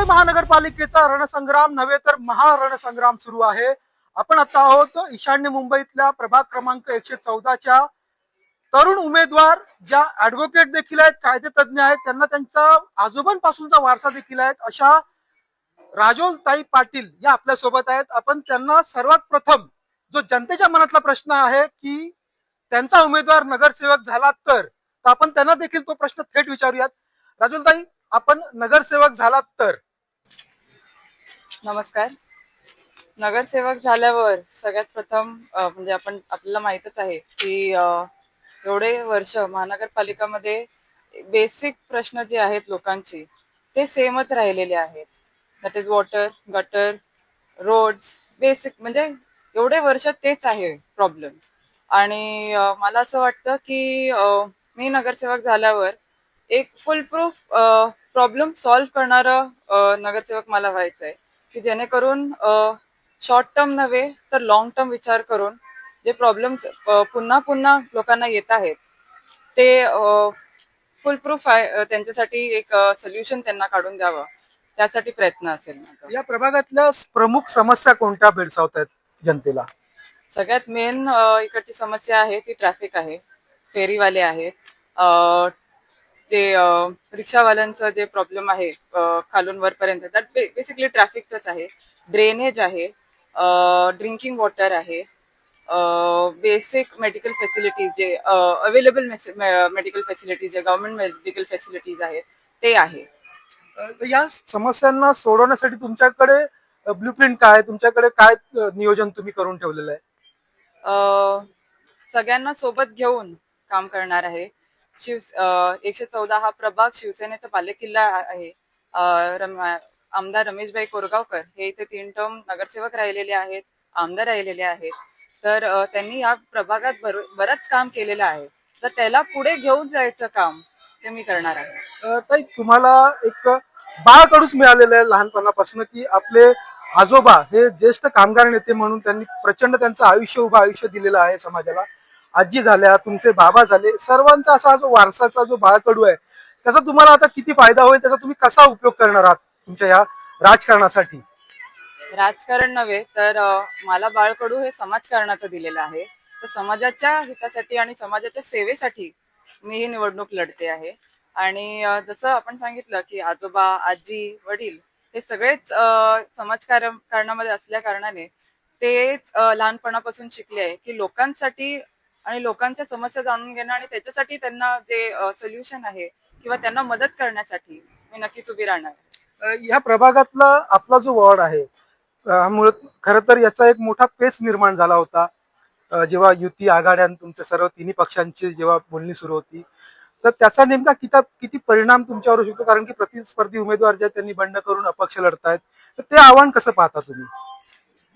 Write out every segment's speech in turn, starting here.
मुंबई महानगरपालिकेचा रणसंग्राम नव्हे तर महारणसंग्राम सुरू आहे. आपण आता आहोत ईशान्य मुंबईतल्या प्रभाग क्रमांक एकशे चौदाच्या तरुण उमेदवार ज्या ऍडव्होकेट देखील आहेत कायदे तज्ज्ञ आहेत त्यांना त्यांचा आजोबांपासूनचा वारसा देखील आहेत. अशा राजोल ताई पाटील या आपल्यासोबत आहेत. आपण त्यांना सर्वात प्रथम जो जनतेच्या मनातला प्रश्न आहे की त्यांचा उमेदवार नगरसेवक झाला तर आपण त्यांना देखील तो प्रश्न थेट विचारूयात. राजूलताई आपण नगरसेवक झालात तर नमस्कार. नगरसेवक झाल्यावर सगळ्यात प्रथम म्हणजे आपण आपल्याला माहितच आहे की एवढे वर्ष महानगरपालिकामध्ये बेसिक प्रश्न जे आहेत लोकांचे ते सेमच राहिलेले आहेत. That is water gutter roads basic म्हणजे एवढे वर्ष तेच आहे प्रॉब्लेम्स आणि मला असं वाटतं की मी नगरसेवक झाल्यावर एक फुल प्रूफ प्रॉब्लेम सॉल्व्ह करणारं नगरसेवक मला व्हायचं आहे की जेणेकरून शॉर्ट टर्म नव्हे तर लॉंग टर्म विचार करून जे प्रॉब्लेम्स पुन्हा पुन्हा लोकांना येत आहेत ते फुल प्रूफ आहे त्यांच्यासाठी एक सोल्युशन त्यांना काढून द्यावं. त्यासाठी प्रयत्न असेल माझा. या प्रभागातल्या प्रमुख समस्या कोणत्या भेडसावत आहेत जनतेला? सगळ्यात मेन इकडची समस्या आहे ती ट्रॅफिक आहे फेरीवाले आहेत जे रिक्षावाल्यांचं जे प्रॉब्लेम आहे खालून वरपर्यंत दॅट बेसिकली ट्रॅफिकच आहे. ड्रेनेज आहे ड्रिंकिंग वॉटर आहे बेसिक मेडिकल फॅसिलिटीज जे अवेलेबल मेडिकल फॅसिलिटीज जे गव्हर्नमेंट मेडिकल फॅसिलिटीज आहेत ते आहे. या समस्यांना सोडवण्यासाठी तुमच्याकडे ब्ल्यूप्रिंट काय आहे? तुमच्याकडे काय नियोजन तुम्ही करून ठेवलेलं आहे? सगळ्यांना सोबत घेऊन काम करणार आहे. शिव एकशे चौदा हा प्रभाग शिवसेनेचा बालेकिल्ला आहे. आमदार रमेशभाई कोरगावकर हे इथे तीन टर्म नगरसेवक राहिलेले आहेत आमदार राहिलेले आहेत. तर त्यांनी या प्रभागात बरंच काम केलेलं आहे. तर त्याला पुढे घेऊन जायचं काम ते मी करणार आहे. ताई तुम्हाला एक बाळकडूच मिळालेलं आहे लहानपणापासून की आपले आजोबा हे ज्येष्ठ कामगार नेते म्हणून त्यांनी प्रचंड त्यांचं आयुष्य उभं आयुष्य दिलेलं आहे समाजाला. आजी झाल्या तुमचे बाबा झाले सर्वांचा असा जो वारसाचा जो बाळकडू आहे त्याचा तुम्हाला आता किती फायदा होईल त्याचा तुम्ही कसा उपयोग करणार आहात तुमच्या या राजकारणासाठी? राजकारण नव्हे तर अ, मला बाळकडू हे समाजकारणाचं दिलेलं आहे. तर समाजाच्या हितासाठी आणि समाजाच्या सेवेसाठी मी ही निवडणूक लढते आहे. आणि अ, जसं आपण सांगितलं की आजोबा आजी वडील हे सगळेच अ, कारणामध्ये असल्या कारणाने तेच अ, लहानपणापासून शिकले आहे की लोकांसाठी आणि लोकांच्या समस्या जाणून घेणं आणि त्याच्यासाठी त्यांना जे सोल्युशन आहे किंवा त्यांना मदत करण्यासाठी मी नक्कीच उभी राहणार. या प्रभागातला आपला जो वॉर्ड आहे खर तर याचा एक मोठा पेस निर्माण झाला होता. जेव्हा युती आघाड्या तुमच्या सर्व तिन्ही पक्षांची जेव्हा बोलणी सुरू होती तर त्याचा नेमका किती किती परिणाम तुमच्यावर होऊ शकतो? कारण की प्रतिस्पर्धी उमेदवार जे आहेत त्यांनी बंड करून अपक्ष लढतायत. तर ते आव्हान कसं पाहता तुम्ही?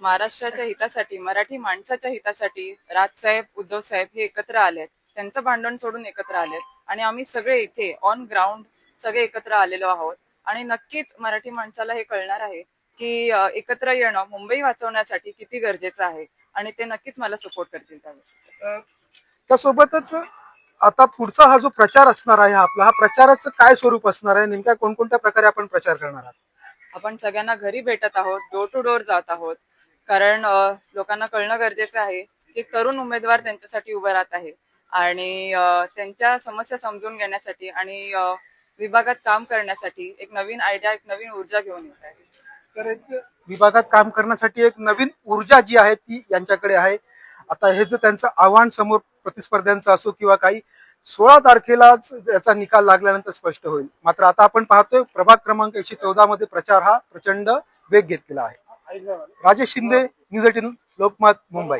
महाराष्ट्राच्या हितासाठी मराठी माणसाच्या हितासाठी राजसाहेब उद्धव साहेब हे एकत्र आलेत. त्यांचं भांडण सोडून एकत्र आलेत. आणि आम्ही सगळे इथे ऑन ग्राउंड सगळे एकत्र आलेलो आहोत. आणि नक्कीच मराठी माणसाला हे कळणार आहे की एकत्र येणं मुंबई वाचवण्यासाठी किती गरजेचं आहे. आणि ते नक्कीच मला सपोर्ट करतील अ, त्यासोबतच आता पुढचा हा जो प्रचार असणार आहे आपला हा प्रचाराचं काय स्वरूप असणार आहे? नेमक्या कोणकोणत्या प्रकारे आपण प्रचार करणार आहात? आपण सगळ्यांना घरी भेटत आहोत डोर टू डोर जात आहोत. कारण लोकांना कळणं गरजेचं आहे की तरुण उमेदवार त्यांच्यासाठी उभं राहत आहे. आणि त्यांच्या समस्या समजून घेण्यासाठी आणि विभागात काम करण्यासाठी एक नवीन आयडिया एक नवीन ऊर्जा घेऊन येत आहे. तर एक विभागात काम करण्यासाठी एक नवीन ऊर्जा जी आहे ती यांच्याकडे आहे. आता हे जर त्यांचं आव्हान समोर प्रतिस्पर्ध्यांचं असो किंवा काही सोळा तारखेलाच याचा निकाल लागल्यानंतर स्पष्ट होईल. मात्र आता आपण पाहतोय प्रभाग क्रमांक एकशे चौदा मध्ये प्रचार हा प्रचंड वेग घेतलेला आहे. Rajesh Shinde news eighteen Lokmat Mumbai.